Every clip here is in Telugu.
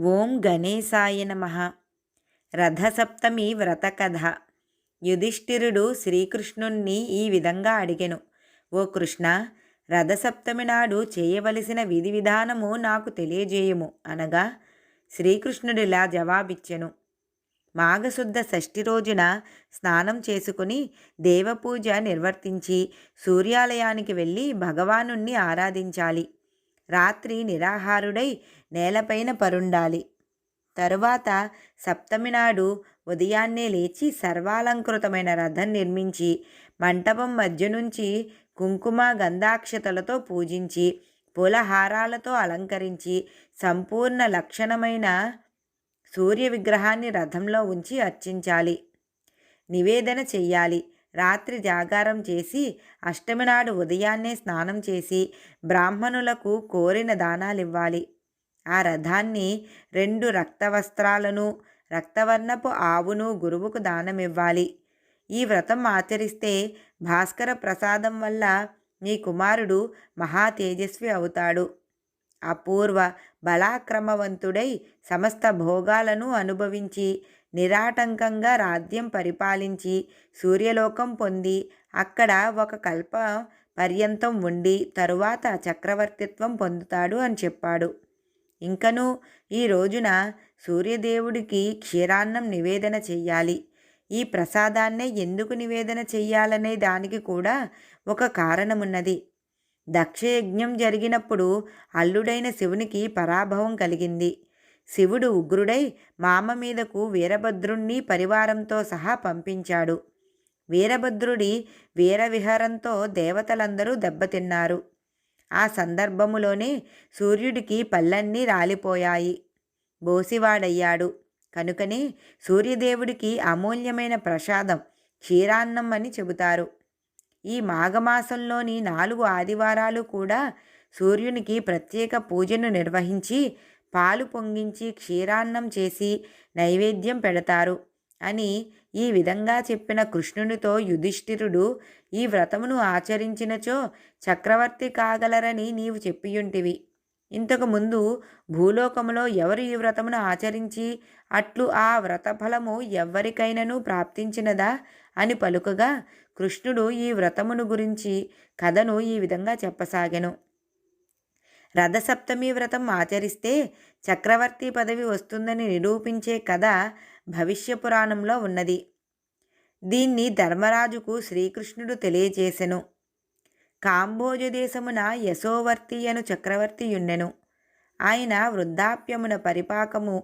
ఓం గణేశాయ నమ. రథసప్తమి వ్రతకథ. యుధిష్ఠిరుడు శ్రీకృష్ణుణ్ణి ఈ విధంగా అడిగెను. ఓ కృష్ణ రథసప్తమి నాడు చేయవలసిన విధి విధానము నాకు తెలియజేయము అనగా శ్రీకృష్ణుడిలా జవాబిచ్చెను. మాఘశుద్ధ షష్ఠి రోజున స్నానం చేసుకుని దేవపూజ నిర్వర్తించి సూర్యాలయానికి వెళ్ళి భగవానుణ్ణి ఆరాధించాలి. రాత్రి నిరాహారుడై నేలపైన పరుండాలి. తరువాత సప్తమి నాడు ఉదయాన్నే లేచి సర్వాలంకృతమైన రథం నిర్మించి మంటపం మధ్య నుంచి కుంకుమ గంధాక్షతలతో పూజించి పూలహారాలతో అలంకరించి సంపూర్ణ లక్షణమైన సూర్య విగ్రహాన్ని రథంలో ఉంచి అర్చించాలి. నివేదన చెయ్యాలి. రాత్రి జాగారం చేసి అష్టమి నాడు ఉదయాన్నే స్నానం చేసి బ్రాహ్మణులకు కోరిన దానాలివ్వాలి. ఆ రథాన్ని రెండు రక్తవస్త్రాలను రక్తవర్ణపు ఆవును గురువుకు దానమివ్వాలి. ఈ వ్రతం ఆచరిస్తే భాస్కర ప్రసాదం వల్ల నీ కుమారుడు మహా తేజస్వి అవుతాడు. అపూర్వ బలాక్రమవంతుడై సమస్త భోగాలను అనుభవించి నిరాటంకంగా రాజ్యం పరిపాలించి సూర్యలోకం పొంది అక్కడ ఒక కల్ప పర్యంతం ఉండి తరువాత చక్రవర్తిత్వం పొందుతాడు అని చెప్పాడు. ఇంకను ఈ రోజున సూర్యదేవుడికి క్షీరాన్నం నివేదన చెయ్యాలి. ఈ ప్రసాదాన్నే ఎందుకు నివేదన చెయ్యాలనే దానికి కూడా ఒక కారణమున్నది. దక్షయజ్ఞం జరిగినప్పుడు అల్లుడైన శివునికి పరాభవం కలిగింది. శివుడు ఉగ్రుడై మామ మీదకు వీరభద్రుణ్ణి పరివారంతో సహా పంపించాడు. వీరభద్రుడి వీరవిహారంతో దేవతలందరూ దెబ్బతిన్నారు. ఆ సందర్భములోనే సూర్యుడికి పళ్ళన్నీ రాలిపోయాయి. బోసివాడయ్యాడు. కనుకనే సూర్యదేవుడికి అమూల్యమైన ప్రసాదం క్షీరాన్నం అని చెబుతారు. ఈ మాఘమాసంలోని నాలుగు ఆదివారాలు కూడా సూర్యునికి ప్రత్యేక పూజను నిర్వహించి పాలు పొంగించి క్షీరాన్నం చేసి నైవేద్యం పెడతారు అని ఈ విధంగా చెప్పిన కృష్ణునితో యుధిష్ఠిరుడు ఈ వ్రతమును ఆచరించినచో చక్రవర్తి కాగలరని నీవు చెప్పియుంటివి. ఇంతకు ముందు భూలోకములో ఎవరు ఈ వ్రతమును ఆచరించి అట్లు ఆ వ్రతఫలము ఎవ్వరికైనను ప్రాప్తించినదా? అని పలుకగా కృష్ణుడు ఈ వ్రతమును గురించి కథను ఈ విధంగా చెప్పసాగెను. రథసప్తమి వ్రతం ఆచరిస్తే చక్రవర్తి పదవి వస్తుందని నిరూపించే కథ భవిష్య పురాణంలో ఉన్నది. దీన్ని ధర్మరాజుకు శ్రీకృష్ణుడు తెలియజేసెను. కాంబోజ దేశమున యశోవర్తి అను చక్రవర్తియుండెను ఆయన వృద్ధాప్యమున పరిపాకము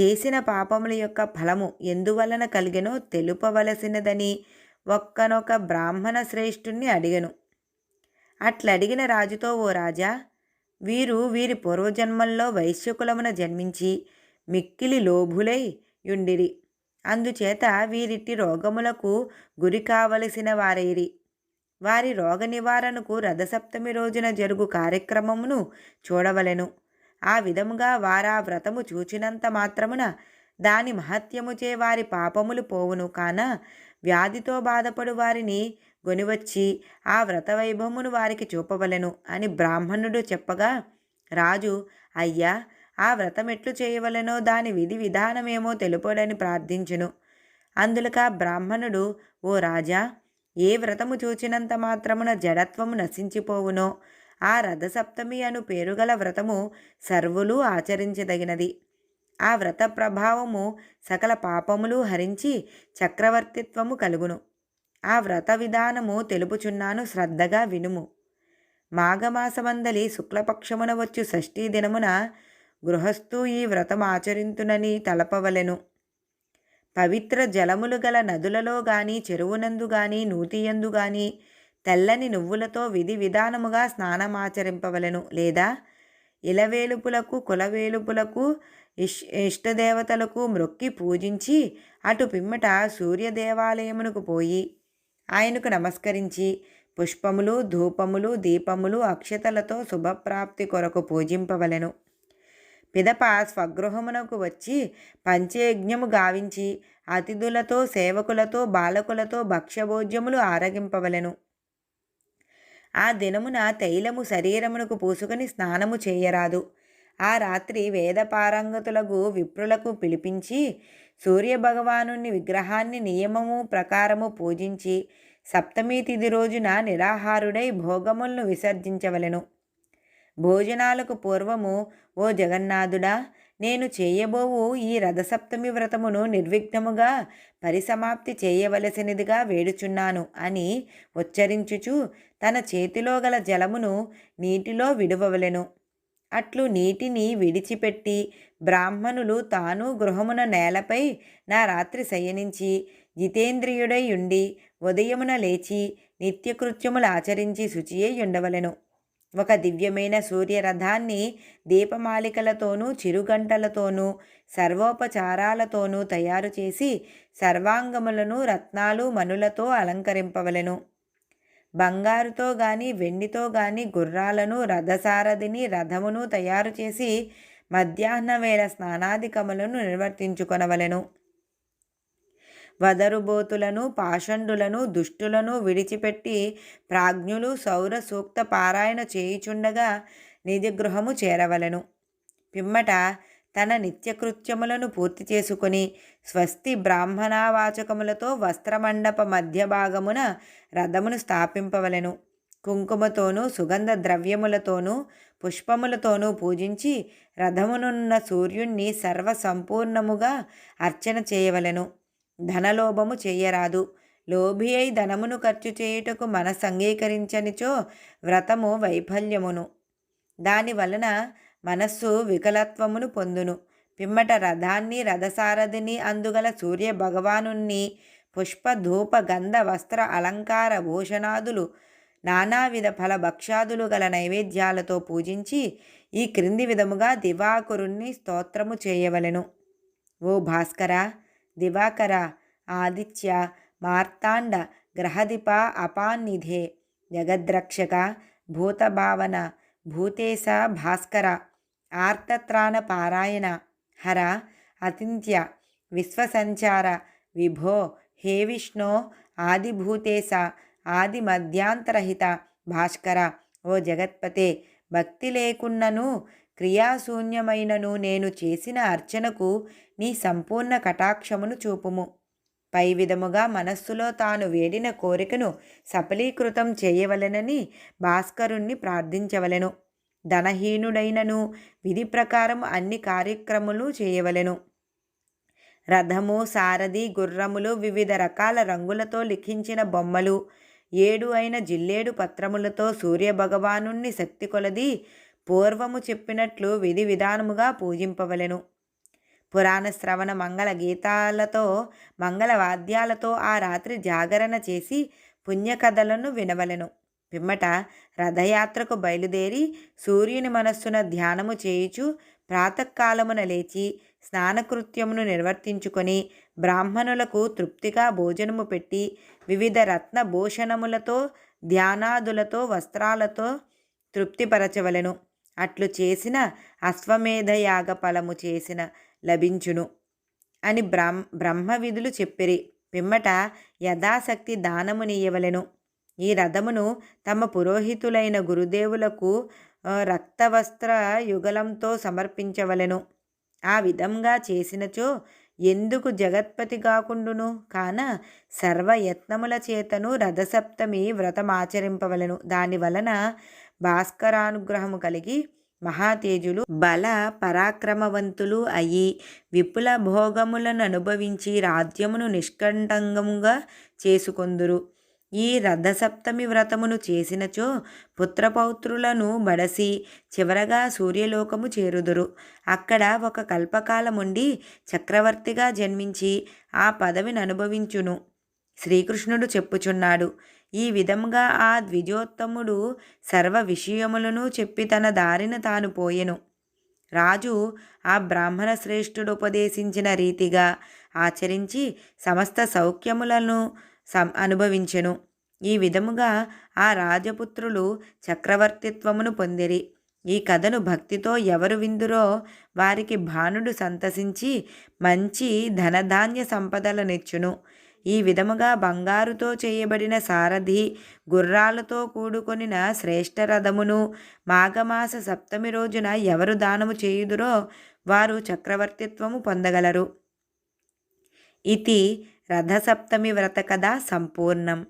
చేసిన పాపముల యొక్క ఫలము ఎందువలన కలిగెనో తెలుపవలసినదని ఒక్కనొక బ్రాహ్మణ శ్రేష్ఠుణ్ణి అడిగను. అట్లడిగిన రాజుతో ఓ రాజా వీరు వీరి పూర్వజన్మల్లో వైశ్యకులమున జన్మించి మిక్కిలి లోభులై యుండిరి. అందుచేత వీరిటి రోగములకు గురి కావలసిన వారైరి. వారి రోగ నివారణకు రథసప్తమి రోజున జరుగు కార్యక్రమమును చూడవలెను. ఆ విధముగా వారా వ్రతము చూచినంత మాత్రమున దాని మహత్యముచే వారి పాపములు పోవును. కాన వ్యాధితో బాధపడు వారిని గొనివచ్చి ఆ వ్రత వైభవమును వారికి చూపవలెను అని బ్రాహ్మణుడు చెప్పగా రాజు అయ్యా ఆ వ్రతం ఎట్లు చేయవలెనో దాని విధి విధానమేమో తెలుపడని ప్రార్థించును. అందులక బ్రాహ్మణుడు ఓ రాజా ఏ వ్రతము చూచినంత మాత్రమున జడత్వము నశించిపోవునో ఆ రథసప్తమి అను పేరుగల వ్రతము సర్వులు ఆచరించదగినది. ఆ వ్రత ప్రభావము సకల పాపములు హరించి చక్రవర్తిత్వము కలుగును. ఆ వ్రత విధానము తెలుపుచున్నాను శ్రద్ధగా వినుము. మాఘమాసమందలి శుక్లపక్షమున వచ్చు షష్ఠీ దినమున గృహస్థు ఈ వ్రతం ఆచరింతునని తలపవలెను. పవిత్ర జలములు గల నదులలో గాని చెరువునందు గాని నూతియందు గాని తెల్లని నువ్వులతో విధి విధానముగా స్నానమాచరింపవలెను. లేదా ఇలవేలుపులకు కులవేలుపులకు ఇష్ ఇష్టదేవతలకు మ్రొక్కి పూజించి అటు పిమ్మట సూర్యదేవాలయమునకు పోయి ఆయనకు నమస్కరించి పుష్పములు ధూపములు దీపములు అక్షతలతో శుభప్రాప్తి కొరకు పూజింపవలెను. పిదప స్వగృహమునకు వచ్చి పంచయజ్ఞము గావించి అతిథులతో సేవకులతో బాలకులతో భక్ష్యభోజ్యములు ఆరగింపవలెను. ఆ దినమున తైలము శరీరమునకు పూసుకొని స్నానము చేయరాదు. ఆ రాత్రి వేదపారంగతులకు విప్రులకు పిలిపించి సూర్యభగవాను విగ్రహాన్ని నియమము ప్రకారము పూజించి సప్తమి తిథి రోజున నిరాహారుడై భోగములను విసర్జించవలెను. భోజనాలకు పూర్వము ఓ జగన్నాథుడా నేను చేయబోవు ఈ రథసప్తమి వ్రతమును నిర్విఘ్నముగా పరిసమాప్తి చేయవలసినదిగా వేడుచున్నాను అని ఉచ్చరించుచు తన చేతిలో గల జలమును నీటిలో విడువవలెను. అట్లు నీటిని విడిచిపెట్టి బ్రాహ్మణులు తాను గృహమున నేలపై నా రాత్రి శయనించి జితేంద్రియుడై ఉండి ఉదయమున లేచి నిత్యకృత్యములు ఆచరించి శుచియై ఉండవలెను ఒక దివ్యమైన సూర్యరథాన్ని దీపమాలికలతోనూ చిరుగంటలతోనూ సర్వోపచారాలతోనూ తయారు చేసి సర్వాంగములను రత్నాలు మనులతో అలంకరింపవలెను. బంగారుతో గాని వెండితో గాని గుర్రాలను రథసారథిని రథమును తయారు చేసి మధ్యాహ్న వేళ స్నానాధికములను నిర్వర్తించుకొనవలెను. వదరుబోతులను పాషండులను దుష్టులను విడిచిపెట్టి ప్రాజ్ఞులు సౌర సూక్త పారాయణ చేయుచుండగా నిజగృహము చేరవలెను. పిమ్మట తన నిత్యకృత్యములను పూర్తి చేసుకుని స్వస్తి బ్రాహ్మణావాచకములతో వస్త్రమండప మధ్య భాగమున రథమును స్థాపింపవలెను. కుంకుమతోనూ సుగంధ ద్రవ్యములతోనూ పుష్పములతోనూ పూజించి రథమునున్న సూర్యుణ్ణి సర్వసంపూర్ణముగా అర్చన చేయవలెను. ధనలోభము చేయరాదు లోభి అయి ధనమును ఖర్చు చేయుటకు మనసంగీకరించనిచో వ్రతము వైఫల్యమును. దాని వలన మనస్సు వికలత్వమును పొందును. పిమ్మట రథాన్ని రథసారథిని అందుగల సూర్య భగవానుణ్ణి పుష్ప ధూప గంధ వస్త్ర అలంకార భూషణాదులు నానావిధ ఫల భక్షాదులు గల నైవేద్యాలతో పూజించి ఈ క్రింది విధముగా దివాకరుణ్ణి స్తోత్రము చేయవలెను. ఓ భాస్కర దివాకర ఆదిత్య మార్తాండ గ్రహదీప అపాన్నిధే జగద్రక్షక భూతభావన భూతేశ భాస్కర ఆర్తత్రాణ పారాయణ హర అతింత్య. విశ్వసంచార. విభో. హే విష్ణో. ఆదిభూతేశ. ఆది మధ్యాంతరహిత భాస్కర. ఓ జగత్పతే. భక్తి లేకున్నను క్రియాశూన్యమైనను నేను చేసిన అర్చనకు నీ సంపూర్ణ కటాక్షమును చూపుము. పై విధముగా మనస్సులో తాను వేడిన కోరికను సఫలీకృతం చేయవలెనని భాస్కరుణ్ణి ప్రార్థించవలెను. ధనహీనుడైనను. విధి ప్రకారం అన్ని కార్యక్రమాలు చేయవలెను. రథము సారథి గుర్రములు వివిధ రకాల రంగులతో లిఖించిన బొమ్మలు. ఏడు అయిన జిల్లేడు పత్రములతో సూర్యభగవాను శక్తి కొలది పూర్వము చెప్పినట్లు విధి విధానముగా పూజింపవలెను. పురాణ శ్రవణ మంగళ గీతాలతో మంగళ వాద్యాలతో ఆ రాత్రి జాగరణ చేసి పుణ్యకథలను వినవలెను. పిమ్మట రథయాత్రకు బయలుదేరి సూర్యుని మనస్సున ధ్యానము చేయుచు ప్రాతకాలమున లేచి స్నానకృత్యమును నిర్వర్తించుకొని బ్రాహ్మణులకు తృప్తిగా భోజనము పెట్టి వివిధ రత్న భూషణములతో ధ్యానాదులతో వస్త్రాలతో తృప్తిపరచవలెను. అట్లు చేసిన అశ్వమేధయాగ ఫలము చేసిన లభించును అని బ్రహ్మ బ్రహ్మ విధులు చెప్పిరి. పిమ్మట యథాశక్తి దానమునియవలెను ఈ రథమును తమ పురోహితులైన గురుదేవులకు రక్తవస్త్ర యుగలంతో సమర్పించవలెను. ఆ విధంగా చేసినచో ఎందుకు జగత్పతి కాకుండును కాన సర్వయత్నముల చేతను రథసప్తమి వ్రతమాచరింపవలను దాని వలన భాస్కరానుగ్రహము కలిగి మహాతేజులు బల పరాక్రమవంతులు అయి విపుల భోగములను అనుభవించి రాజ్యమును నిష్కంఠంగముగా చేసుకొందురు. ఈ రథసప్తమి వ్రతమును చేసినచో పుత్రపౌత్రులను బడసి చివరగా సూర్యలోకము చేరుదురు. అక్కడ ఒక కల్పకాలముండి చక్రవర్తిగా జన్మించి ఆ పదవిని అనుభవించును. శ్రీకృష్ణుడు చెప్పుచున్నాడు ఈ విధంగా ఆ ద్విజోత్తముడు సర్వ విషయములను చెప్పి తన దారిన తాను పోయెను. రాజు ఆ బ్రాహ్మణ శ్రేష్ఠుడు ఉపదేశించిన రీతిగా ఆచరించి సమస్త సౌఖ్యములను సం అనుభవించెను. ఈ విధముగా ఆ రాజపుత్రులు చక్రవర్తిత్వమును పొందిరి. ఈ కథను భక్తితో ఎవరు విందురో వారికి భానుడు సంతసించి మంచి ధనధాన్య సంపదలనిచ్చును ఈ విధముగా బంగారుతో చేయబడిన సారథి గుర్రాలతో కూడుకొనిన శ్రేష్ఠ రథమును మాఘమాస సప్తమి రోజున ఎవరు దానము చేయుదురో వారు చక్రవర్తిత్వము పొందగలరు. ఇది రథసప్తమి వ్రత కథ సంపూర్ణం.